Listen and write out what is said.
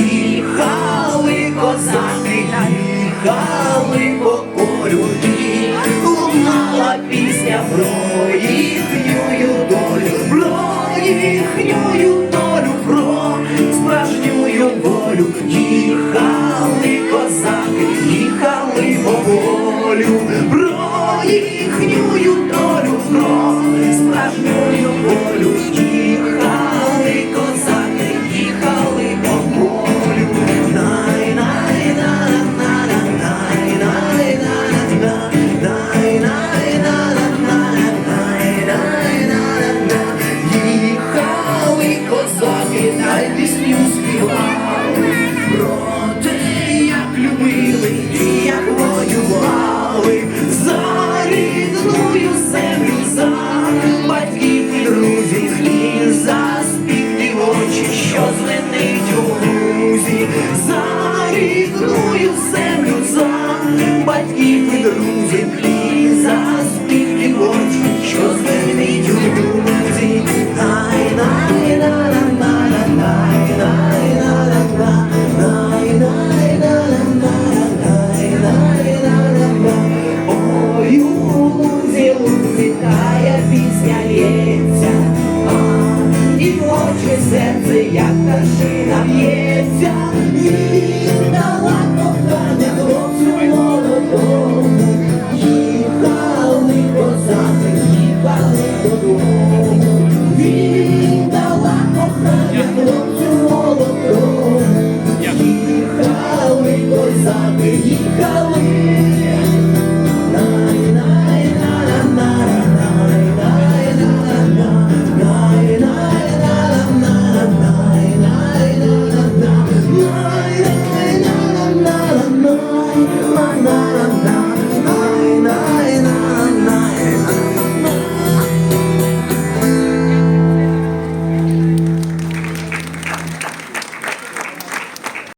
їхали козаки, їхали по полю лунала пісня про їхню долю, про їхню долю, про справжню волю. Волю. Їхали козаки, їхали по полю. Най най на на на най най на їхали козаки, та пісню співали про як любили як воювали за рідною землю, най, на, на, на, най, най, на, на, на. Ой, у лузі, лузі, тая пісня лється, а, і хоче серце, як пташина б'ється, козаки, їхали.